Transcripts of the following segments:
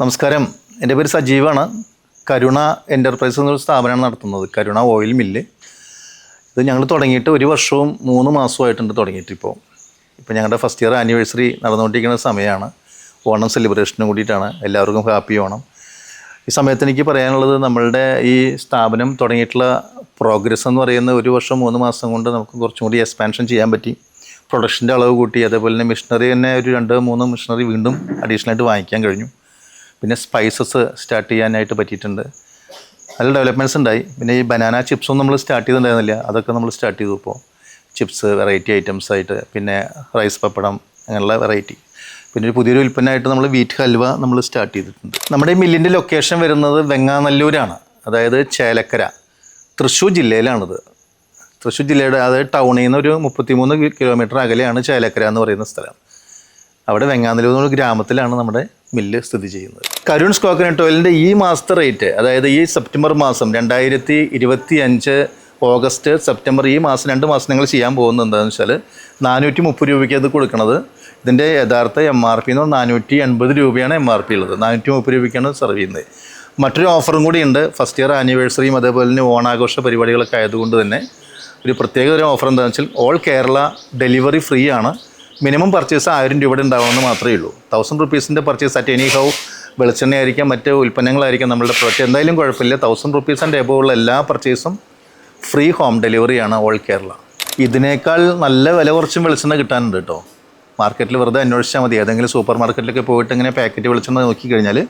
നമസ്കാരം. എന്റെ പേര് സജീവാണ്. കരുണ എന്റർപ്രൈസ് എന്നൊരു സ്ഥാപനമാണ് നടത്തുന്നത്. Karuna oil mill. ഇത് ഞങ്ങൾ തുടങ്ങിയിട്ട് ഒരു വർഷവും മൂന്ന് മാസമായിട്ടുണ്ട് തുടങ്ങിയിട്ട് ഇപ്പോൾ. ഇപ്പോൾ ഞങ്ങളുടെ ഫസ്റ്റ് ഇയർ ആനിവേഴ്സറി നടന്നുകൊണ്ടിരിക്കുന്ന സമയമാണ്. ഓണം സെലിബ്രേഷനും കൂടിയിട്ടാണ്. എല്ലാവർക്കും ഹാപ്പി ഓണം. ഈ സമയത്ത് എനിക്ക് പറയാനുള്ളത് നമ്മളുടെ ഈ സ്ഥാപനം തുടങ്ങിയിട്ടുള്ള പ്രോഗ്രസ് എന്ന് പറയുന്ന ഒരു വർഷം മൂന്ന് മാസം കൊണ്ട് നമുക്ക് കുറച്ചും കൂടി എക്സ്പാൻഷൻ ചെയ്യാൻ പറ്റി. പ്രൊഡക്ഷന്റെ അളവ് കൂട്ടി. അതേപോലെ തന്നെ മിഷനറി തന്നെ ഒരു രണ്ട് മൂന്ന് മിഷനറി വീണ്ടും അഡീഷണലായിട്ട് വാങ്ങിക്കാൻ കഴിഞ്ഞു. പിന്നെ സ്പൈസസ് സ്റ്റാർട്ട് ചെയ്യാനായിട്ട് പറ്റിയിട്ടുണ്ട്. നല്ല ഡെവലപ്മെന്റ്സ് ഉണ്ടായി. പിന്നെ ഈ ബനാന ചിപ്സും നമ്മൾ സ്റ്റാർട്ട് ചെയ്തിട്ടുണ്ടായിരുന്നില്ല. അതൊക്കെ നമ്മൾ സ്റ്റാർട്ട് ചെയ്തു ഇപ്പോൾ ചിപ്സ് വെറൈറ്റി ഐറ്റംസ് ആയിട്ട്. പിന്നെ റൈസ് പപ്പടം അങ്ങനെയുള്ള വെറൈറ്റി പിന്നെ ഒരു പുതിയൊരു ഉൽപ്പന്നമായിട്ട് നമ്മൾ വീറ്റ് ഹൽവ നമ്മൾ സ്റ്റാർട്ട് ചെയ്തിട്ടുണ്ട്. നമ്മുടെ ഈ മില്ലിന്റെ ലൊക്കേഷൻ വരുന്നത് വെങ്ങാനല്ലൂരാണ്. അതായത് ചേലക്കര. തൃശ്ശൂർ ജില്ലയിലാണിത്. തൃശ്ശൂർ ജില്ലയുടെ അതായത് ടൗണിൽ നിന്ന് ഒരു മുപ്പത്തിമൂന്ന് കിലോമീറ്റർ അകലെയാണ് ചേലക്കര എന്ന് പറയുന്ന സ്ഥലം. അവിടെ വെങ്ങാനല്ലൂർ ഗ്രാമത്തിലാണ് നമ്മുടെ മില്ല് സ്ഥിതി ചെയ്യുന്നത്. കരുൺസ് കോക്കനട്ട് ഓയിലിന്റെ ഈ മാസത്തെ റേറ്റ് അതായത് ഈ സെപ്റ്റംബർ മാസം രണ്ടായിരത്തി ഇരുപത്തി അഞ്ച് ഓഗസ്റ്റ് സെപ്റ്റംബർ ഈ മാസം രണ്ട് മാസം നിങ്ങൾ ചെയ്യാൻ പോകുന്നത് എന്താണെന്ന് വെച്ചാൽ നാനൂറ്റി മുപ്പത് രൂപയ്ക്ക് അത് കൊടുക്കുന്നത് ഇതിന്റെ യഥാർത്ഥ എം ആർ പി എന്ന് നാനൂറ്റി എൺപത് രൂപയാണ് എം ആർ പി ഉള്ളത്. നാനൂറ്റി മുപ്പത് രൂപയ്ക്കാണ് സെർവ് ചെയ്യുന്നത്. മറ്റൊരു ഓഫറും കൂടി ഉണ്ട്. ഫസ്റ്റ് ഇയർ ആനിവേഴ്സറിയും അതേപോലെ തന്നെ ഓണാഘോഷ പരിപാടികളൊക്കെ ആയതുകൊണ്ട് തന്നെ ഒരു പ്രത്യേക ഒരു ഓഫർ എന്താണെന്ന് വെച്ചാൽ ഓൾ കേരള ഡെലിവറി ഫ്രീ ആണ്. മിനിമം പർച്ചേസ് ആയിരം രൂപയുടെ ഉണ്ടാവുമെന്ന് മാത്രമേ ഉള്ളൂ. തൗസൻഡ് റുപ്പീസിന്റെ പർച്ചേസ് അറ്റ് എനി ഹൗ വെളിച്ചെണ്ണ ആയിരിക്കാം മറ്റ് ഉൽപ്പന്നങ്ങളായിരിക്കാം നമ്മുടെ പ്രൊഡക്റ്റ് എന്തായാലും കുഴപ്പമില്ല. തൗസൻഡ് റുപ്പീസ് ആൻഡ് എബോ ഉള്ള എല്ലാ പർച്ചേസും ഫ്രീ ഹോം ഡെലിവറിയാണ് ഓൾ കേരള ഇതിനേക്കാൾ നല്ല വില കുറച്ചും വെളിച്ചെണ്ണ കിട്ടാനുണ്ട് കേട്ടോ. മാർക്കറ്റിൽ വെറുതെ അന്വേഷിച്ചാൽ മതി. ഏതെങ്കിലും സൂപ്പർ മാർക്കറ്റിലൊക്കെ പോയിട്ട് ഇങ്ങനെ പാക്കറ്റ് വെളിച്ചെണ്ണ നോക്കിക്കഴിഞ്ഞാൽ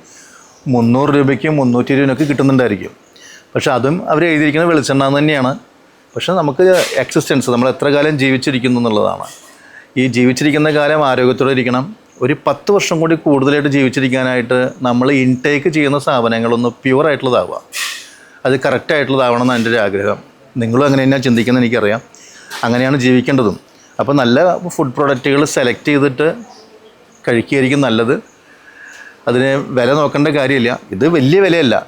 മുന്നൂറ് രൂപയ്ക്കും മുന്നൂറ്റി ഇരുപതിനൊക്കെ കിട്ടുന്നുണ്ടായിരിക്കും. പക്ഷേ അതും അവർ എഴുതിയിരിക്കുന്നത് വെളിച്ചെണ്ണ തന്നെയാണ്. പക്ഷേ നമുക്ക് എക്സിസ്റ്റൻസ് നമ്മൾ എത്ര കാലം ജീവിച്ചിരിക്കുന്നു എന്നുള്ളതാണ്. ഈ ജീവിച്ചിരിക്കുന്ന കാലം ആരോഗ്യത്തോടെ ഇരിക്കണം. ഒരു പത്ത് വർഷം കൂടി കൂടുതലായിട്ട് ജീവിച്ചിരിക്കാനായിട്ട് നമ്മൾ ഇൻടേക്ക് ചെയ്യുന്ന സാധനങ്ങളൊന്ന് പ്യുവർ ആയിട്ടുള്ളതാവുക. അത് കറക്റ്റ് ആയിട്ടുള്ളതാവണം എന്നാണ് എന്റെ ഒരു ആഗ്രഹം. നിങ്ങളും അങ്ങനെ തന്നെയാണ് ചിന്തിക്കുന്നത് എനിക്കറിയാം. അങ്ങനെയാണ് ജീവിക്കേണ്ടതും. അപ്പോൾ നല്ല ഫുഡ് പ്രോഡക്റ്റുകൾ സെലക്ട് ചെയ്തിട്ട് കഴിക്കുകയായിരിക്കും നല്ലത്. അതിന് വില നോക്കേണ്ട കാര്യമില്ല. ഇത് വലിയ വിലയല്ല.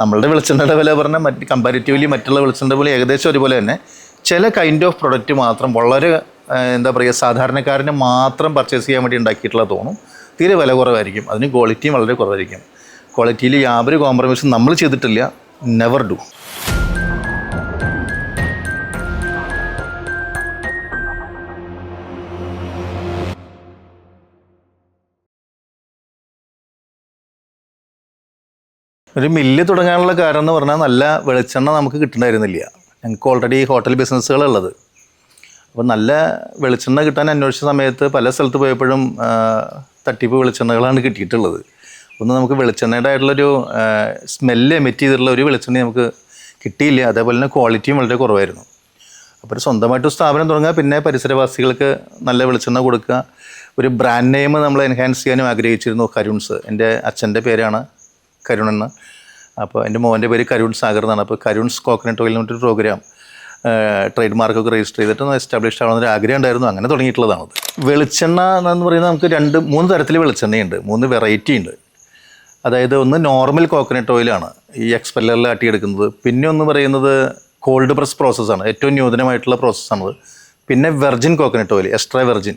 നമ്മളുടെ വെളിച്ചെണ്ണയുടെ വില പറഞ്ഞാൽ മറ്റ് കമ്പാരിറ്റീവ്ലി മറ്റുള്ള വെളിച്ചെണ്ണ പോലെ ഏകദേശം ഒരുപോലെ തന്നെ. ചില കൈൻഡ് ഓഫ് പ്രൊഡക്റ്റ് മാത്രം വളരെ എന്താ പറയുക സാധാരണക്കാരന് മാത്രം പർച്ചേസ് ചെയ്യാൻ വേണ്ടി ഉണ്ടാക്കിയിട്ടുള്ള തോന്നും. തീരെ വില കുറവായിരിക്കും. അതിന് ക്വാളിറ്റിയും വളരെ കുറവായിരിക്കും. ക്വാളിറ്റിയിൽ യാതൊരു കോംപ്രമൈസും നമ്മൾ ചെയ്തിട്ടില്ല. നെവർ ഡു ഒരു മില്ല് തുടങ്ങാനുള്ള കാരണം എന്ന് പറഞ്ഞാൽ നല്ല വെളിച്ചെണ്ണ നമുക്ക് കിട്ടണമായിരുന്നില്ല ഞങ്ങൾക്ക് ഓൾറെഡി ഹോട്ടൽ ബിസിനസ്സുകളുള്ളത് അപ്പോൾ നല്ല വെളിച്ചെണ്ണ കിട്ടാൻ അന്വേഷിച്ച സമയത്ത് പല സ്ഥലത്ത് പോയപ്പോഴും തട്ടിപ്പ് വെളിച്ചെണ്ണകളാണ് കിട്ടിയിട്ടുള്ളത്. ഒന്ന് നമുക്ക് വെളിച്ചെണ്ണയുടെ ആയിട്ടുള്ളൊരു സ്മെല്ല് എമിറ്റ് ചെയ്തിട്ടുള്ള ഒരു വെളിച്ചെണ്ണ നമുക്ക് കിട്ടിയില്ല. അതേപോലെ തന്നെ ക്വാളിറ്റിയും വളരെ കുറവായിരുന്നു. അപ്പോൾ ഒരു സ്വന്തമായിട്ട് സ്ഥാപനം തുടങ്ങുക പിന്നെ പരിസരവാസികൾക്ക് നല്ല വെളിച്ചെണ്ണ കൊടുക്കുക. ഒരു ബ്രാൻഡ് നെയിം നമ്മൾ എൻഹാൻസ് ചെയ്യാനും ആഗ്രഹിച്ചിരുന്നു കരുൺസ്. എന്റെ അച്ഛന്റെ പേരാണ് കരുൺ എന്ന് അപ്പോൾ എന്റെ മോന്റെ പേര് കരുൺ സാഗർ എന്നാണ്. അപ്പോൾ കരുൺസ് കോക്കനട്ട് ഓയിൽ എന്ന് പറഞ്ഞൊരു പ്രോഗ്രാം ട്രേഡ് മാർക്കൊക്കെ രജിസ്റ്റർ ചെയ്തിട്ട് എസ്റ്റാബ്ലിഷ് ആവണമെന്നൊരു ആഗ്രഹം ഉണ്ടായിരുന്നു. അങ്ങനെ തുടങ്ങിയിട്ടുള്ളതാണത് വെളിച്ചെണ്ണ എന്ന് പറയുന്നത് നമുക്ക് രണ്ട് മൂന്ന് തരത്തിൽ വെളിച്ചെണ്ണയുണ്ട്. മൂന്ന് വെറൈറ്റി ഉണ്ട്. അതായത് ഒന്ന് നോർമൽ കോക്കനട്ട് ഓയിലാണ് ഈ എക്സ്പെല്ലറിൽ ആട്ടിയെടുക്കുന്നത്. പിന്നെ ഒന്ന് പറയുന്നത് കോൾഡ് പ്രസ് പ്രോസസ്സാണ് ഏറ്റവും നൂതനമായിട്ടുള്ള പ്രോസസ്സാണത് പിന്നെ virgin coconut oil extra virgin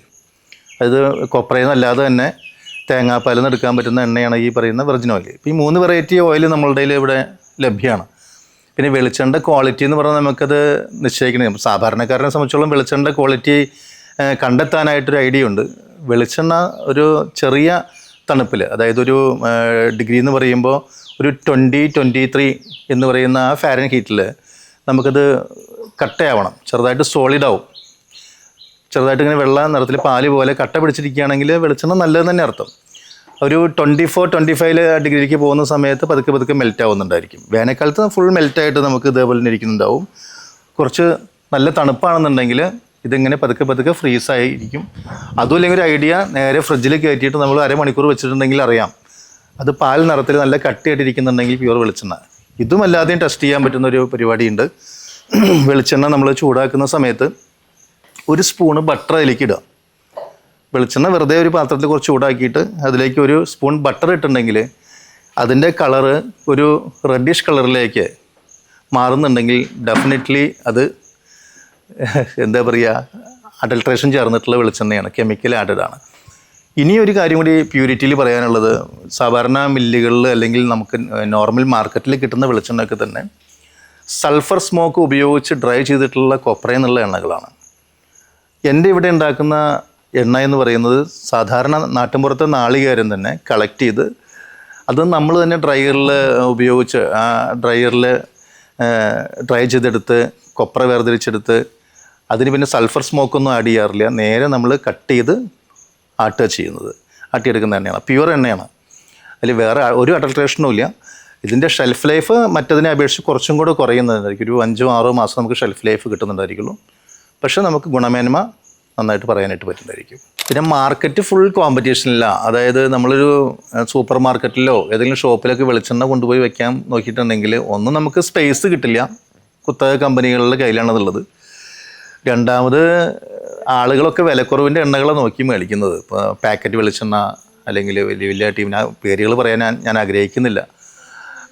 അതായത് കൊപ്രയിൽ നിന്നല്ലാതെ തന്നെ തേങ്ങാപ്പാലിൽ നിന്ന് എടുക്കാൻ പറ്റുന്ന എണ്ണയാണ് ഈ പറയുന്ന വെർജിൻ ഓയിൽ ഈ മൂന്ന് വെറൈറ്റി ഓയിൽ നമ്മളുടെ ഇവിടെ ലഭ്യമാണ്. പിന്നെ വെളിച്ചെണ്ണ ക്വാളിറ്റി എന്ന് പറഞ്ഞാൽ നമുക്കത് നിശ്ചയിക്കണം. സാധാരണക്കാരനെ സംബന്ധിച്ചോളം വെളിച്ചെണ്ണ ക്വാളിറ്റി കണ്ടെത്താനായിട്ടൊരു ഐഡിയ ഉണ്ട്. വെളിച്ചെണ്ണ ഒരു ചെറിയ തണുപ്പിൽ അതായത് ഒരു ഡിഗ്രി എന്ന് പറയുമ്പോൾ ഒരു ട്വന്റി ട്വന്റി ത്രീ എന്ന് പറയുന്ന ആ ഫാരൻ ഹീറ്റിൽ നമുക്കത് കട്ടയാവണം. ചെറുതായിട്ട് സോളിഡ് ആവും. ചെറുതായിട്ട് ഇങ്ങനെ വെള്ളം നിറത്തിൽ പാൽ പോലെ കട്ട പിടിച്ചിരിക്കുകയാണെങ്കിൽ വെളിച്ചെണ്ണ നല്ലത് തന്നെ അർത്ഥം. ഒരു ട്വന്റി ഫോർ ട്വന്റി ഫൈവ് ഡിഗ്രിക്ക് പോകുന്ന സമയത്ത് പതുക്കെ പതുക്കെ മെൽറ്റ് ആവുന്നുണ്ടായിരിക്കും. വേനൽക്കാലത്ത് ഫുൾ മെൽറ്റായിട്ട് നമുക്ക് ഇതേപോലെ തന്നെ ഇരിക്കുന്നുണ്ടാവും. കുറച്ച് നല്ല തണുപ്പാണെന്നുണ്ടെങ്കിൽ ഇതിങ്ങനെ പതുക്കെ പതുക്കെ ഫ്രീസായി ഇരിക്കും. അതും അല്ലെങ്കിൽ ഒരു ഐഡിയ നേരെ ഫ്രിഡ്ജിൽ കയറ്റിയിട്ട് നമ്മൾ അരമണിക്കൂർ വെച്ചിട്ടുണ്ടെങ്കിൽ അറിയാം. അത് പാൽ നിറത്തിൽ നല്ല കട്ടിയായിട്ട് കട്ടിയായിട്ടിരിക്കുന്നുണ്ടെങ്കിൽ പ്യുവർ വെളിച്ചെണ്ണ. ഇതും അല്ലാതെയും ടെസ്റ്റ് ചെയ്യാൻ പറ്റുന്ന ഒരു പരിപാടിയുണ്ട്. വെളിച്ചെണ്ണ നമ്മൾ ചൂടാക്കുന്ന സമയത്ത് ഒരു സ്പൂണ് ബട്ടർ അതിലേക്ക് ഇടുക. വെളിച്ചെണ്ണ വെറുതെ ഒരു പാത്രത്തിൽ കുറച്ച് ചൂടാക്കിയിട്ട് അതിലേക്ക് ഒരു സ്പൂൺ ബട്ടർ ഇട്ടുണ്ടെങ്കിൽ അതിന്റെ കളറ് ഒരു റെഡിഷ് കളറിലേക്ക് മാറുന്നുണ്ടെങ്കിൽ ഡെഫിനറ്റ്ലി അത് എന്താ പറയുക അഡൽട്രേഷൻ ചേർന്നിട്ടുള്ള വെളിച്ചെണ്ണയാണ് കെമിക്കൽ ആഡഡ് ആണ്. ഇനി ഒരു കാര്യം കൂടി പ്യൂരിറ്റിയിൽ പറയാനുള്ളത് സാധാരണ മില്ലുകളിൽ അല്ലെങ്കിൽ നമുക്ക് നോർമൽ മാർക്കറ്റിൽ കിട്ടുന്ന വെളിച്ചെണ്ണയൊക്കെ തന്നെ സൾഫർ സ്മോക്ക് ഉപയോഗിച്ച് ഡ്രൈ ചെയ്തിട്ടുള്ള കൊപ്ര എന്നുള്ള എണ്ണകളാണ്. എന്റെ ഇവിടെ ഉണ്ടാക്കുന്ന എണ്ണ എന്ന് പറയുന്നത് സാധാരണ നാട്ടിൻപുറത്തെ നാളികേരം തന്നെ കളക്ട് ചെയ്ത് അത് നമ്മൾ തന്നെ ഡ്രയറിൽ ഉപയോഗിച്ച് ആ ഡ്രയറിൽ ഡ്രൈ ചെയ്തെടുത്ത് കൊപ്ര വേർതിരിച്ചെടുത്ത് അതിന് പിന്നെ സൾഫർ സ്മോക്കൊന്നും ആഡ് ചെയ്യാറില്ല. നേരെ നമ്മൾ കട്ട് ചെയ്ത് ആട്ടുക ചെയ്യുന്നത്. ആട്ടിയെടുക്കുന്ന എണ്ണയാണ്. പ്യുവർ എണ്ണയാണ്. അതിൽ വേറെ ഒരു അഡൾട്രേഷനും ഇല്ല. ഇതിന്റെ ഷെൽഫ് ലൈഫ് മറ്റതിനെ അപേക്ഷിച്ച് കുറച്ചും കൂടെ കുറയുന്നതായിരിക്കും. ഒരു അഞ്ചോ ആറോ മാസം നമുക്ക് ഷെൽഫ് ലൈഫ് കിട്ടുന്നുണ്ടായിരിക്കുള്ളൂ. പക്ഷേ നമുക്ക് ഗുണമേന്മ നന്നായിട്ട് പറയാനായിട്ട് പറ്റുന്നതായിരിക്കും. പിന്നെ മാർക്കറ്റ് ഫുൾ കോമ്പറ്റീഷനില്ല അതായത് നമ്മളൊരു സൂപ്പർ മാർക്കറ്റിലോ ഏതെങ്കിലും ഷോപ്പിലൊക്കെ വെളിച്ചെണ്ണ കൊണ്ടുപോയി വെക്കാൻ നോക്കിയിട്ടുണ്ടെങ്കിൽ ഒന്നും നമുക്ക് സ്പേസ് കിട്ടില്ല. കുത്തക കമ്പനികളുടെ കയ്യിലാണതുള്ളത് രണ്ടാമത് ആളുകളൊക്കെ വിലക്കുറവിന്റെ എണ്ണകളെ നോക്കി മേടിക്കുന്നത്. ഇപ്പോൾ പാക്കറ്റ് വെളിച്ചെണ്ണ അല്ലെങ്കിൽ വലിയ വലിയ ടീമിന് പേരുകൾ പറയാൻ ഞാൻ ഞാൻ ആഗ്രഹിക്കുന്നില്ല.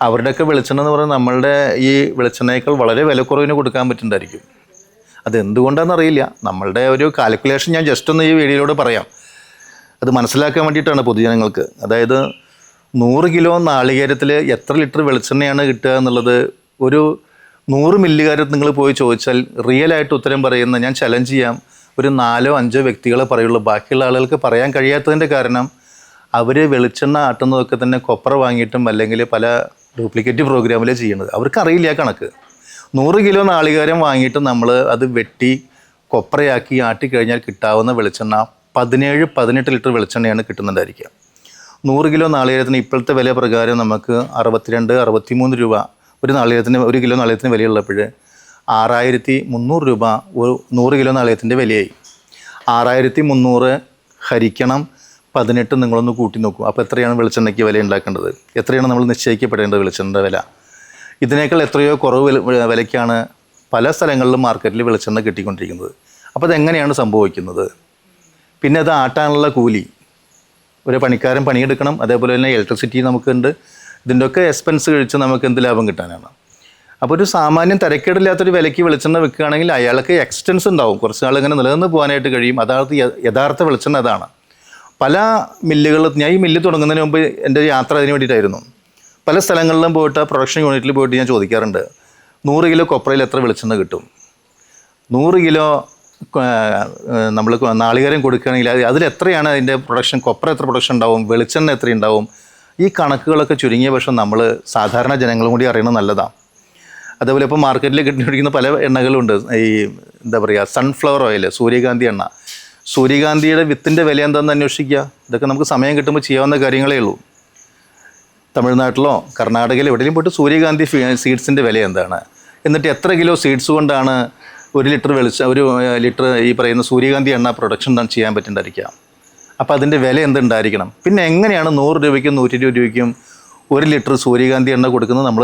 അവരുടെയൊക്കെ വെളിച്ചെണ്ണ എന്ന് പറഞ്ഞാൽ നമ്മളുടെ ഈ വെളിച്ചെണ്ണയേക്കാൾ വളരെ വിലക്കുറവിന് കൊടുക്കാൻ പറ്റുന്നതായിരിക്കും. അത് എന്തുകൊണ്ടാണെന്ന് അറിയില്ല നമ്മളുടെ ഒരു കാൽക്കുലേഷൻ ഞാൻ ജസ്റ്റ് ഒന്ന് ഈ വീഡിയോയിലൂടെ പറയാം. അത് മനസ്സിലാക്കാൻ വേണ്ടിയിട്ടാണ് പൊതുജനങ്ങൾക്ക്. അതായത് നൂറ് കിലോ നാളികേരത്തിൽ എത്ര ലിറ്റർ വെളിച്ചെണ്ണയാണ് കിട്ടുക എന്നുള്ളത് ഒരു നൂറ് മില്ലുകാരത്ത് നിങ്ങൾ പോയി ചോദിച്ചാൽ റിയലായിട്ട് ഉത്തരം പറയുന്ന ഞാൻ ചലഞ്ച് ചെയ്യാം. ഒരു നാലോ അഞ്ചോ വ്യക്തികളെ പറയുള്ളൂ. ബാക്കിയുള്ള ആളുകൾക്ക് പറയാൻ കഴിയാത്തതിന്റെ കാരണം അവർ വെളിച്ചെണ്ണ ആട്ടുന്നതൊക്കെ തന്നെ കൊപ്ര വാങ്ങിയിട്ടും അല്ലെങ്കിൽ പല ഡ്യൂപ്ലിക്കേറ്റ് പ്രോഗ്രാമിലേ ചെയ്യുന്നത്. അവർക്കറിയില്ല കണക്ക്. നൂറ് കിലോ നാളികേരം വാങ്ങിയിട്ട് നമ്മൾ അത് വെട്ടി കൊപ്രയാക്കി ആട്ടി കഴിഞ്ഞാൽ കിട്ടാവുന്ന വെളിച്ചെണ്ണ പതിനേഴ് പതിനെട്ട് ലിറ്റർ വെളിച്ചെണ്ണയാണ് കിട്ടുന്നുണ്ടായിരിക്കുക. നൂറ് കിലോ നാളികേരത്തിന് ഇപ്പോഴത്തെ വില പ്രകാരം നമുക്ക് അറുപത്തിരണ്ട് അറുപത്തിമൂന്ന് രൂപ ഒരു നാളികേരത്തിന് ഒരു കിലോ നാളികേരത്തിന് വിലയുള്ളപ്പോൾ ആറായിരത്തി മുന്നൂറ് രൂപ ഒരു നൂറ് കിലോ നാളികേരത്തിന്റെ വിലയായി. ആറായിരത്തി മുന്നൂറ് ഹരിക്കണം പതിനെട്ട് നിങ്ങളൊന്ന് കൂട്ടി നോക്കൂ. അപ്പോൾ എത്രയാണ് വെളിച്ചെണ്ണയ്ക്ക് വില ഉണ്ടാക്കേണ്ടത്? എത്രയാണ് നമ്മൾ നിശ്ചയിക്കപ്പെടേണ്ടത് വെളിച്ചെണ്ണയുടെ വില? ഇതിനേക്കാൾ എത്രയോ കുറവ് വിലയ്ക്കാണ് പല സ്ഥലങ്ങളിലും മാർക്കറ്റിൽ വെളിച്ചെണ്ണ കിട്ടിക്കൊണ്ടിരിക്കുന്നത്. അപ്പോൾ അതെങ്ങനെയാണ് സംഭവിക്കുന്നത്? പിന്നെ അത് ആട്ടാനുള്ള കൂലി. ഒരു പണിക്കാരൻ പണിയെടുക്കണം അതേപോലെ തന്നെ ഇലക്ട്രിസിറ്റി നമുക്കുണ്ട്. ഇതിന്റെ ഒക്കെ എക്സ്പെൻസ് കഴിച്ച് നമുക്ക് എന്ത് ലാഭം കിട്ടാനാണ്. അപ്പോൾ ഒരു സാമാന്യം തിരക്കേടില്ലാത്തൊരു വിലയ്ക്ക് വെളിച്ചെണ്ണ വെക്കുകയാണെങ്കിൽ അയാൾക്ക് എക്സ്റ്റൻസ് ഉണ്ടാവും. കുറച്ച് നാൾ ഇങ്ങനെ നിലനിന്ന് പോകാനായിട്ട് കഴിയും. അതാണ് യഥാർത്ഥ വെളിച്ചെണ്ണ അതാണ്. പല മില്ലുകൾ ഞാൻ ഈ മില്ല് തുടങ്ങുന്നതിന് മുമ്പ് എന്റെ യാത്ര അതിന് വേണ്ടിയിട്ടായിരുന്നു. പല സ്ഥലങ്ങളിലും പോയിട്ട് പ്രൊഡക്ഷൻ യൂണിറ്റിൽ പോയിട്ട് ഞാൻ ചോദിക്കാറുണ്ട് നൂറ് കിലോ കൊപ്രയിൽ എത്ര വെളിച്ചെണ്ണ കിട്ടും? നൂറ് കിലോ നമ്മൾ നാളികേരം കൊടുക്കുകയാണെങ്കിൽ അത് അതിൽ എത്രയാണ് അതിന്റെ പ്രൊഡക്ഷൻ കൊപ്ര എത്ര പ്രൊഡക്ഷൻ ഉണ്ടാവും വെളിച്ചെണ്ണ എത്ര ഉണ്ടാവും? ഈ കണക്കുകളൊക്കെ ചുരുങ്ങിയ പക്ഷം നമ്മൾ സാധാരണ ജനങ്ങളും കൂടി അറിയണത് നല്ലതാണ് അതേപോലെ ഇപ്പോൾ മാർക്കറ്റിൽ കിട്ടിയിരിക്കുന്ന പല എണ്ണകളുണ്ട് ഈ എന്താ പറയുക സൺഫ്ലവർ ഓയിൽ സൂര്യകാന്തി എണ്ണ. സൂര്യകാന്തിയുടെ വിത്തിന്റെ വില എന്താണെന്ന് അന്വേഷിക്കുക? ഇതൊക്കെ നമുക്ക് സമയം കിട്ടുമ്പോൾ ചെയ്യാവുന്ന കാര്യങ്ങളേ ഉള്ളൂ. തമിഴ്നാട്ടിലോ കർണാടകയിലോ എവിടെയും പോയിട്ട് സൂര്യകാന്തി സീഡ്സിന്റെ വില എന്താണ്? എന്നിട്ട് എത്ര കിലോ സീഡ്സ് കൊണ്ടാണ് ഒരു ലിറ്റർ വെളിച്ച ഒരു ലിറ്റർ ഈ പറയുന്ന സൂര്യകാന്തി എണ്ണ പ്രൊഡക്ഷൻ ചെയ്യാൻ പറ്റുന്നുണ്ടായിരിക്കുക അപ്പോൾ അതിന്റെ വില എന്തുണ്ടായിരിക്കണം? പിന്നെ എങ്ങനെയാണ് നൂറ് രൂപയ്ക്കും നൂറ്റി ഇരുപത് രൂപയ്ക്കും ഒരു ലിറ്റർ സൂര്യകാന്തി എണ്ണ കൊടുക്കുന്നത് നമ്മൾ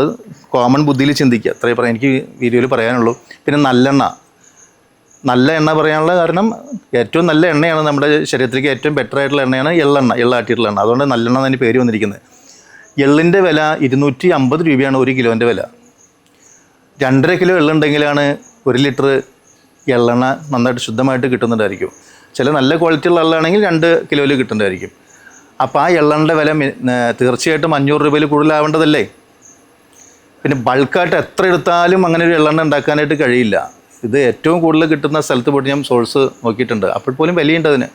കോമൺ ബുദ്ധിയിൽ ചിന്തിക്കുക. അത്രേ പറയാം എനിക്ക് വീഡിയോയിൽ പറയാനുള്ളൂ. പിന്നെ നല്ലെണ്ണ. നല്ല എണ്ണ പറയാനുള്ള കാരണം ഏറ്റവും നല്ല എണ്ണയാണ് നമ്മുടെ ശരീരത്തിലേക്ക് ഏറ്റവും ബെറ്റർ ആയിട്ടുള്ള എണ്ണയാണ് എള്ളെണ്ണ എള്ളാട്ടിയിട്ടുള്ള എണ്ണ. അതുകൊണ്ട് നല്ലെണ്ണ എന്നതിന് പേര് വന്നിരിക്കുന്നത്. എള്ളിന്റെ വില ഇരുന്നൂറ്റി അമ്പത് രൂപയാണ് ഒരു കിലോന്റെ വില. രണ്ടര കിലോ എള്ളുണ്ടെങ്കിലാണ് ഒരു ലിറ്റർ എള്ളെണ്ണ നന്നായിട്ട് ശുദ്ധമായിട്ട് കിട്ടുന്നുണ്ടായിരിക്കും. ചില നല്ല ക്വാളിറ്റി ഉള്ള എള്ളാണെങ്കിൽ രണ്ട് കിലോയിൽ കിട്ടുന്നുണ്ടായിരിക്കും. അപ്പോൾ ആ എള്ളെണ്ണയുടെ വില തീർച്ചയായിട്ടും അഞ്ഞൂറ് രൂപയിൽ കൂടുതലാവേണ്ടതല്ലേ? പിന്നെ ബൾക്കായിട്ട് എത്ര എടുത്താലും അങ്ങനെ ഒരു എള്ളെണ്ണ ഉണ്ടാക്കാനായിട്ട് കഴിയില്ല. ഇത് ഏറ്റവും കൂടുതൽ കിട്ടുന്ന സ്ഥലത്ത് പോയിട്ട് ഞാൻ സോഴ്സ് നോക്കിയിട്ടുണ്ട്. അപ്പോൾ പോലും വിലയുണ്ട് അതിന്.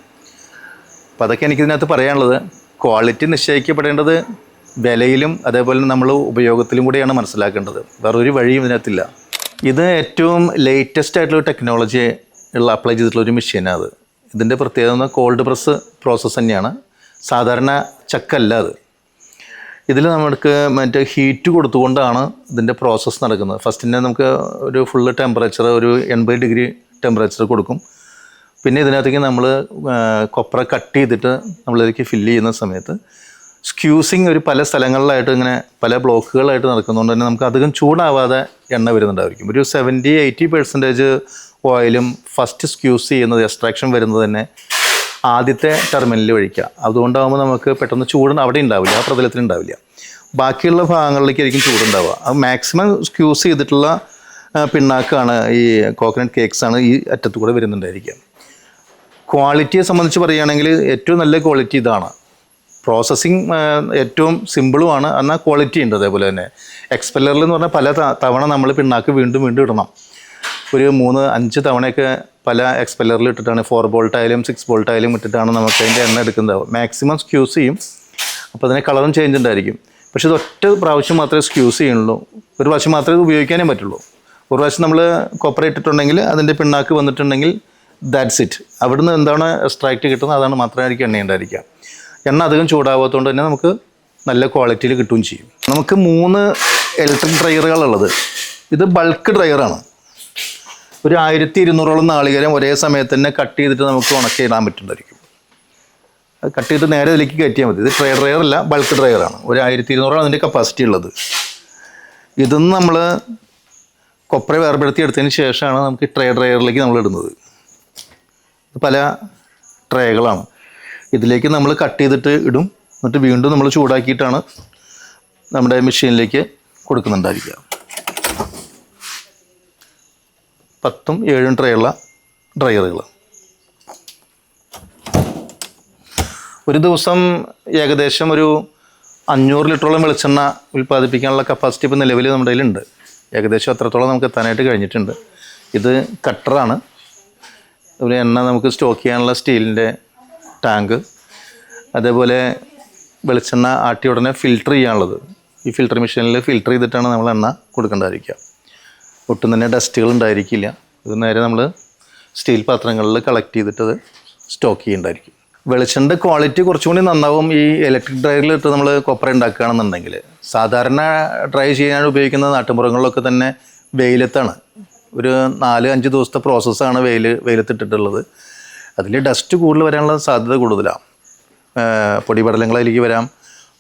അപ്പോൾ അതൊക്കെ എനിക്കിതിനകത്ത് പറയാനുള്ളത്. ക്വാളിറ്റി നിശ്ചയിക്കപ്പെടേണ്ടത് വിലയിലും അതേപോലെ നമ്മൾ ഉപയോഗത്തിലും കൂടെയാണ് മനസ്സിലാക്കേണ്ടത്. വേറെ ഒരു വഴിയും ഇതിനകത്തില്ല. ഇത് ഏറ്റവും ലേറ്റസ്റ്റ് ആയിട്ടുള്ള ടെക്നോളജി ഉള്ള അപ്ലൈ ചെയ്തിട്ടുള്ള ഒരു മെഷീനാണ് അത്. ഇതിന്റെ പ്രത്യേകത കോൾഡ് പ്രസ് പ്രോസസ്സ് തന്നെയാണ്. സാധാരണ ചക്കല്ല അത്. ഇതിൽ നമുക്ക് മറ്റേ ഹീറ്റ് കൊടുത്തുകൊണ്ടാണ് ഇതിന്റെ പ്രോസസ്സ് നടക്കുന്നത്. ഫസ്റ്റിനെ നമുക്ക് ഒരു ഫുള്ള് ടെമ്പറേച്ചർ ഒരു എൺപത് ഡിഗ്രി ടെമ്പറേച്ചർ കൊടുക്കും. പിന്നെ ഇതിനകത്തേക്ക് നമ്മൾ കൊപ്ര കട്ട് ചെയ്തിട്ട് നമ്മളിതിലേക്ക് ഫില്ല് ചെയ്യുന്ന സമയത്ത് സ്ക്യൂസിങ് ഒരു പല സ്ഥലങ്ങളിലായിട്ട് ഇങ്ങനെ പല ബ്ലോക്കുകളായിട്ട് നടക്കുന്നതുകൊണ്ട് തന്നെ നമുക്ക് അധികം ചൂടാവാതെ എണ്ണ വരുന്നുണ്ടായിരിക്കും. ഒരു സെവന്റി എയ്റ്റി പെർസെന്റേജ് ഓയിലും ഫസ്റ്റ് സ്ക്യൂസ് ചെയ്യുന്നത് എക്സ്ട്രാക്ഷൻ വരുന്നത് തന്നെ ആദ്യത്തെ ടെർമിനലിൽ വഴിക്കുക അതുകൊണ്ടാകുമ്പോൾ നമുക്ക് പെട്ടെന്ന് ചൂട് അവിടെ ഉണ്ടാവില്ല ആ പ്രതലത്തിൽ ഉണ്ടാവില്ല. ബാക്കിയുള്ള ഭാഗങ്ങളിലേക്കായിരിക്കും ചൂടുണ്ടാവുക. അത് മാക്സിമം സ്ക്യൂസ് ചെയ്തിട്ടുള്ള പിണ്ണാക്കാണ് ഈ കോക്കനട്ട് കേക്ക്സ് ആണ് ഈ അറ്റത്തു കൂടെ വരുന്നുണ്ടായിരിക്കുക ക്വാളിറ്റിയെ സംബന്ധിച്ച് പറയുകയാണെങ്കിൽ ഏറ്റവും നല്ല ക്വാളിറ്റി ഇതാണ്. പ്രോസസ്സിങ് ഏറ്റവും സിമ്പിളുമാണ് എന്നാൽ ക്വാളിറ്റി ഉണ്ട് അതേപോലെ തന്നെ. എക്സ്പെല്ലറിൽ എന്ന് പറഞ്ഞാൽ പല തവണ നമ്മൾ പിണ്ണാക്ക് വീണ്ടും വീണ്ടും ഇടണം. ഒരു മൂന്ന് അഞ്ച് തവണയൊക്കെ പല എക്സ്പെല്ലറിൽ ഇട്ടിട്ടാണ് ഫോർ ബോൾട്ടായാലും സിക്സ് ബോൾട്ടായാലും ഇട്ടിട്ടാണ് നമുക്ക് അതിന്റെ എണ്ണ എടുക്കുന്നത്. മാക്സിമം സ്ക്യൂസ് ചെയ്യും. അപ്പോൾ അതിനെ കളറും ചേഞ്ച് ഉണ്ടായിരിക്കും. പക്ഷേ ഇത് ഒറ്റ പ്രാവശ്യം മാത്രമേ സ്ക്യൂസ് ചെയ്യുള്ളൂ ഒരു പ്രാവശ്യം മാത്രമേ ഇത് ഉപയോഗിക്കാനേ പറ്റുള്ളൂ. ഒരു പ്രാവശ്യം നമ്മൾ കൊപ്പറ ഇട്ടിട്ടുണ്ടെങ്കിൽ അതിന്റെ പിണ്ണാക്ക് വന്നിട്ടുണ്ടെങ്കിൽ ദാറ്റ്സ് ഇറ്റ് അവിടുന്ന് എന്താണ് എക്സ്ട്രാക്റ്റ് കിട്ടുന്നത്? അതാണ് മാത്രമായിരിക്കും എണ്ണ ഉണ്ടായിരിക്കുക. എണ്ണ അധികം ചൂടാവാത്തതുകൊണ്ട് തന്നെ നമുക്ക് നല്ല ക്വാളിറ്റിയിൽ കിട്ടുകയും ചെയ്യും. നമുക്ക് മൂന്ന് ഇലക്ട്രിക് ഡ്രയറുകളുള്ളത് ഇത് ബൾക്ക് ഡ്രയറാണ് ഒരു ആയിരത്തി ഇരുന്നൂറോളം നാളികേരം ഒരേ സമയത്ത് തന്നെ കട്ട് ചെയ്തിട്ട് നമുക്ക് ഉണക്കി ഇടാൻ പറ്റുന്നതായിരിക്കും. അത് കട്ട് ചെയ്തിട്ട് നേരെ ഇതിലേക്ക് കയറ്റിയാൽ മതി. ഇത് ഡ്രയർ അല്ല ബൾക്ക് ഡ്രയറാണ് ഒരു ആയിരത്തി ഇരുന്നൂറോളം അതിന്റെ കപ്പാസിറ്റി ഉള്ളത്. ഇതെന്ന് നമ്മൾ കൊപ്ര വേർപെടുത്തി എടുത്തതിന് ശേഷമാണ് നമുക്ക് ട്രേ ഡ്രയറിലേക്ക് നമ്മൾ ഇടുന്നത്. പല ട്രേകളാണ് ഇതിലേക്ക് നമ്മൾ കട്ട് ചെയ്തിട്ട് ഇടും. എന്നിട്ട് വീണ്ടും നമ്മൾ ചൂടാക്കിയിട്ടാണ് നമ്മുടെ മെഷീനിലേക്ക് കൊടുക്കുന്നുണ്ടായിരിക്കുക പത്തും ഏഴും ഉള്ള ഡ്രയറുകൾ ഒരു ദിവസം ഏകദേശം ഒരു അഞ്ഞൂറ് ലിറ്ററോളം വെളിച്ചെണ്ണ ഉൽപ്പാദിപ്പിക്കാനുള്ള കപ്പാസിറ്റി ഇപ്പോൾ നിലവിൽ നമ്മുടെ കയ്യിലുണ്ട്. ഏകദേശം അത്രത്തോളം നമുക്ക് എത്താനായിട്ട് കഴിഞ്ഞിട്ടുണ്ട്. ഇത് കട്ടറാണ് ഒരു എണ്ണ നമുക്ക് സ്റ്റോക്ക് ചെയ്യാനുള്ള സ്റ്റീലിന്റെ ടാങ്ക്. അതേപോലെ വെളിച്ചെണ്ണ ആട്ടിയ ഉടനെ ഫിൽട്ടർ ചെയ്യാനുള്ളത്. ഈ ഫിൽട്ടർ മെഷീനിൽ ഫിൽട്ടർ ചെയ്തിട്ടാണ് നമ്മൾ എണ്ണ കൊടുക്കേണ്ടതായിരിക്കുക. ഒട്ടും തന്നെ ഡസ്റ്റുകൾ ഉണ്ടായിരിക്കില്ല. ഇത് നേരെ നമ്മൾ സ്റ്റീൽ പാത്രങ്ങളിൽ കളക്ട് ചെയ്തിട്ട് അത് സ്റ്റോക്ക് ചെയ്യേണ്ടതായിരിക്കും. വെളിച്ചെണ്ണ ക്വാളിറ്റി കുറച്ചും കൂടി നന്നാവും. ഈ ഇലക്ട്രിക് ഡ്രയറിൽ ഇട്ട് നമ്മൾ കൊപ്ര ഉണ്ടാക്കുകയാണെന്നുണ്ടെങ്കിൽ സാധാരണ ഡ്രൈ ചെയ്യാൻ ഉപയോഗിക്കുന്ന നാട്ടുമ്പുറങ്ങളിലൊക്കെ തന്നെ വെയിലത്താണ്. ഒരു നാല് അഞ്ച് ദിവസത്തെ പ്രോസസ്സാണ് വെയിൽ വെയിലത്തിട്ടിട്ടുള്ളത്. അതിൽ ഡസ്റ്റ് കൂടുതൽ വരാനുള്ള സാധ്യത കൂടുതലാണ്. പൊടിപടലങ്ങളിലേക്ക് വരാം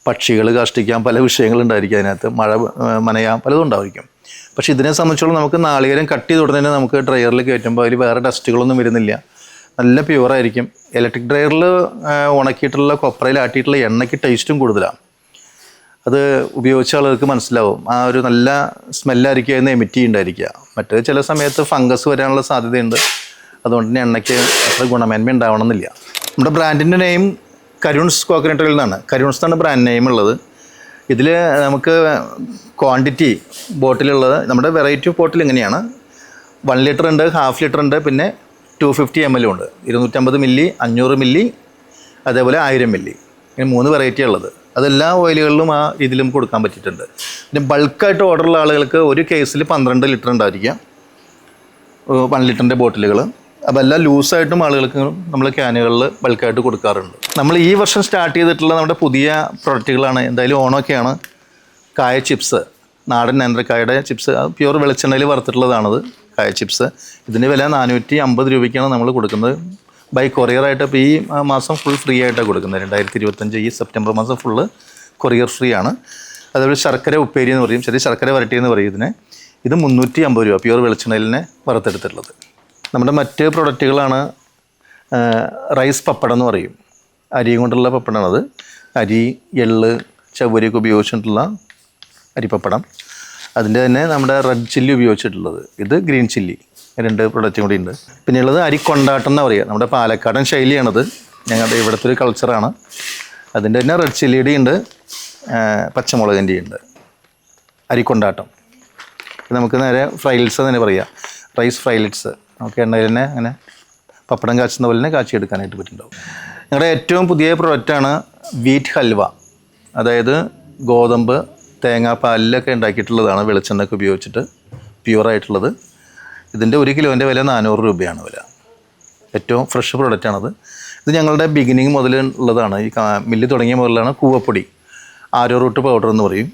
പക്ഷികൾ കാഷ്ടിക്കാം പല വിഷയങ്ങളുണ്ടായിരിക്കും അതിനകത്ത് മഴ മനയാം പലതും ഉണ്ടായിരിക്കും. പക്ഷെ ഇതിനെ സംബന്ധിച്ചോളം നമുക്ക് നാളികേരം കട്ട് ചെയ്ത് ഉടനെ നമുക്ക് ഡ്രയറിൽ കയറ്റുമ്പോൾ അതിൽ വേറെ ഡസ്റ്റുകളൊന്നും വരുന്നില്ല. നല്ല പ്യുവറായിരിക്കും ഇലക്ട്രിക് ഡ്രയറിൽ ഉണക്കിയിട്ടുള്ള കൊപ്രയിൽ ആട്ടിയിട്ടുള്ള എണ്ണയ്ക്ക് ടേസ്റ്റും കൂടുതലാണ്. അത് ഉപയോഗിച്ച ആളുകൾക്ക് മനസ്സിലാവും. ആ ഒരു നല്ല സ്മെല്ലായിരിക്കും അതിന് എമിറ്റ് ചെയ്യുന്നുണ്ടായിരിക്കുക മറ്റേ ചില സമയത്ത് ഫംഗസ് വരാനുള്ള സാധ്യതയുണ്ട്. അതുകൊണ്ട് തന്നെ എണ്ണയ്ക്ക് അത്ര ഗുണമേന്മ ഉണ്ടാവണമെന്നില്ല. നമ്മുടെ ബ്രാൻഡിന്റെ നെയിം കരുൺസ് കോക്കനട്ടുകളിൽ നിന്നാണ് കരുൺസ് എന്നാണ് ബ്രാൻഡ് നെയിം ഉള്ളത്. ഇതിൽ നമുക്ക് ക്വാണ്ടിറ്റി ബോട്ടിലുള്ളത് നമ്മുടെ വെറൈറ്റി ബോട്ടിൽ ഇങ്ങനെയാണ്. വൺ ലിറ്റർ ഉണ്ട് ഹാഫ് ലിറ്റർ ഉണ്ട് പിന്നെ ടു ഫിഫ്റ്റി എം എൽ ഉണ്ട്. ഇരുന്നൂറ്റമ്പത് മില്ലി അഞ്ഞൂറ് മില്ലി അതേപോലെ ആയിരം മില്ലി ഇങ്ങനെ മൂന്ന് വെറൈറ്റി ഉള്ളത്. അതെല്ലാ ഓയിലുകളിലും ആ ഇതിലും കൊടുക്കാൻ പറ്റിയിട്ടുണ്ട്. പിന്നെ ബൾക്കായിട്ട് ഉള്ള ആളുകൾക്ക് ഒരു കേസിൽ പന്ത്രണ്ട് ലിറ്റർ ഉണ്ടായിരിക്കാം. വൺ ലിറ്ററിന്റെ ബോട്ടിലുകൾ അപ്പോൾ എല്ലാം ലൂസായിട്ടും ആളുകൾക്ക് നമ്മൾ ക്യാനുകളിൽ ബൾക്കായിട്ട് കൊടുക്കാറുണ്ട്. നമ്മൾ ഈ വർഷം സ്റ്റാർട്ട് ചെയ്തിട്ടുള്ള നമ്മുടെ പുതിയ പ്രൊഡക്റ്റുകളാണ് എന്തായാലും ഓണമൊക്കെയാണ്. കായ ചിപ്സ് നാടൻ നേന്ത്രക്കായുടെ ചിപ്സ് പ്യൂർ വെളിച്ചെണ്ണയിൽ വറുത്തിട്ടുള്ളതാണത് കായ ചിപ്സ് ഇതിന്റെ വില നാനൂറ്റി അമ്പത് രൂപയ്ക്കാണ് നമ്മൾ കൊടുക്കുന്നത്. ബൈ കൊറിയറായിട്ട് ഇപ്പോൾ ഈ മാസം ഫുൾ ഫ്രീ ആയിട്ടാണ് കൊടുക്കുന്നത്. രണ്ടായിരത്തി ഇരുപത്തഞ്ച് ഈ സെപ്റ്റംബർ മാസം ഫുള്ള് കൊറിയർ ഫ്രീ ആണ്. അതേപോലെ ശർക്കര ഉപ്പേരി എന്ന് പറയും. ചെറിയ ശർക്കര വരട്ടി എന്ന് പറയും ഇതിനെ. ഇത് മുന്നൂറ്റി അമ്പത് രൂപ പ്യൂർ വെളിച്ചെണ്ണയിലിനെ വറുത്തെടുത്തിട്ടുള്ളത്. നമ്മുടെ മറ്റ് പ്രൊഡക്റ്റുകളാണ് റൈസ് പപ്പടം എന്ന് പറയും. അരി കൊണ്ടുള്ള പപ്പടമാണത് അരി എള്ള് ചവ്വരിയൊക്കെ ഉപയോഗിച്ചിട്ടുള്ള അരിപ്പപ്പടം അതിന്റെ തന്നെ നമ്മുടെ റെഡ് ചില്ലി ഉപയോഗിച്ചിട്ടുള്ളത്. ഇത് ഗ്രീൻ ചില്ലി രണ്ട് പ്രൊഡക്റ്റും കൂടി ഉണ്ട്. പിന്നെ ഉള്ളത് അരി കൊണ്ടാട്ടം എന്ന് പറയുക. നമ്മുടെ പാലക്കാടൻ ശൈലിയാണത്. ഞങ്ങളുടെ ഇവിടുത്തെ ഒരു കൾച്ചറാണ് അതിന്റെ തന്നെ റെഡ് ചില്ലിയുടെ ഉണ്ട് പച്ചമുളകിന്റെ ഉണ്ട്. അരിക്കൊണ്ടാട്ടം നമുക്ക് നേരെ ഫ്രൈലിറ്റ്സ് തന്നെ പറയാം. റൈസ് ഫ്രൈലിറ്റ്സ് നമുക്ക് എണ്ണയിൽ തന്നെ അങ്ങനെ പപ്പടം കാച്ചുന്ന പോലെ തന്നെ കാച്ചിയെടുക്കാനായിട്ട് പറ്റുന്നുണ്ടാവും. ഞങ്ങളുടെ ഏറ്റവും പുതിയ പ്രൊഡക്റ്റാണ് വീറ്റ് ഹൽവ. അതായത് ഗോതമ്പ് തേങ്ങാപ്പാലിലൊക്കെ ഉണ്ടാക്കിയിട്ടുള്ളതാണ് വെളിച്ചെണ്ണയൊക്കെ ഉപയോഗിച്ചിട്ട് പ്യുവറായിട്ടുള്ളത് ഇതിന്റെ ഒരു കിലോന്റെ വില നാനൂറ് രൂപയാണ് വില. ഏറ്റവും ഫ്രഷ് പ്രോഡക്റ്റാണത് ഇത് ഞങ്ങളുടെ ബിഗിനിങ് മുതൽ ഉള്ളതാണ്. ഈ മില്ല് തുടങ്ങിയ മുതലാണ് കൂവപ്പൊടി. ആരോ റൂട്ട് പൗഡർ എന്ന് പറയും.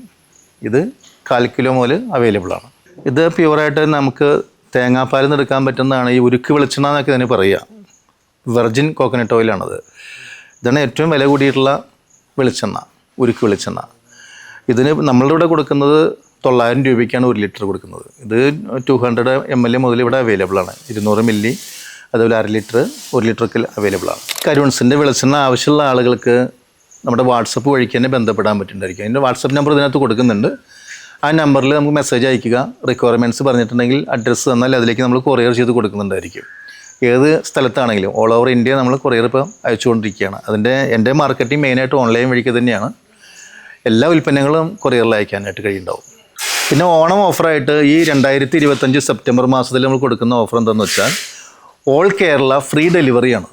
ഇത് കാൽ കിലോ മുതൽ അവൈലബിൾ ആണ്. ഇത് പ്യുവറായിട്ട് നമുക്ക് തേങ്ങാപ്പാലിൽ നിന്ന് എടുക്കാൻ പറ്റുന്നതാണ് ഈ ഉരുക്ക് വെളിച്ചെണ്ണ എന്നൊക്കെ തന്നെ പറയുക. വെർജിൻ കോക്കനട്ട് ഓയിലാണത് ഇതാണ് ഏറ്റവും വില കൂടിയിട്ടുള്ള വെളിച്ചെണ്ണ ഉരുക്ക് വെളിച്ചെണ്ണ. ഇതിന് നമ്മളുടെ ഇവിടെ കൊടുക്കുന്നത് തൊള്ളായിരം രൂപയ്ക്കാണ് ഒരു ലിറ്റർ കൊടുക്കുന്നത്. ഇത് two hundred M L A മുതൽ ഇവിടെ അവൈലബിൾ ആണ്. ഇരുന്നൂറ് മില്ലി അതുപോലെ അര ലിറ്റർ ഒരു ലിറ്ററൊക്കെ അവൈലബിൾ ആണ്. കരുൺസിന്റെ വെളിച്ചെണ്ണ ആവശ്യമുള്ള ആളുകൾക്ക് നമ്മുടെ വാട്സപ്പ് വഴിക്ക് തന്നെ ബന്ധപ്പെടാൻ പറ്റുന്നുണ്ടായിരിക്കും അതിന്റെ വാട്സപ്പ് നമ്പർ ഇതിനകത്ത് കൊടുക്കുന്നുണ്ട്. ആ നമ്പറിൽ നമുക്ക് മെസ്സേജ് അയക്കുക. റിക്വയർമെന്റ്സ് പറഞ്ഞിട്ടുണ്ടെങ്കിൽ അഡ്രസ്സ് തന്നാൽ അതിലേക്ക് നമ്മൾ കൊറിയർ ചെയ്ത് കൊടുക്കുന്നുണ്ടായിരിക്കും. ഏത് സ്ഥലത്താണെങ്കിലും ഓൾ ഓവർ ഇന്ത്യ നമ്മൾ കൊറിയർ ഇപ്പോൾ അയച്ചുകൊണ്ടിരിക്കുകയാണ്. അതിന്റെ എന്റെ മാർക്കറ്റിംഗ് മെയിനായിട്ട് ഓൺലൈൻ വഴിക്ക് തന്നെയാണ്. എല്ലാ ഉൽപ്പന്നങ്ങളും കൊറിയറിൽ അയക്കാനായിട്ട് കഴിയുണ്ടാവും പിന്നെ ഓണം ഓഫറായിട്ട് ഈ രണ്ടായിരത്തി ഇരുപത്തഞ്ച് സെപ്റ്റംബർ മാസത്തിൽ നമ്മൾ കൊടുക്കുന്ന ഓഫർ എന്താണെന്ന് വെച്ചാൽ ഓൾ കേരള ഫ്രീ ഡെലിവറിയാണ്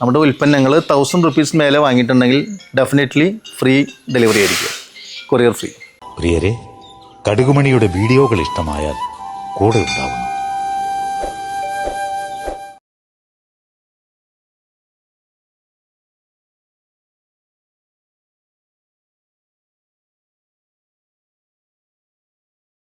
നമ്മുടെ ഉൽപ്പന്നങ്ങൾ തൗസൻഡ് റുപ്പീസ് മേലെ വാങ്ങിയിട്ടുണ്ടെങ്കിൽ ഡെഫിനറ്റ്ലി ഫ്രീ ഡെലിവറി ആയിരിക്കും. കൊറിയർ ഫ്രീ പ്രിയരെ കടുകുമണിയുടെ വീഡിയോകൾ ഇഷ്ടമായാൽ കൂടെ ഉണ്ടാവുന്നു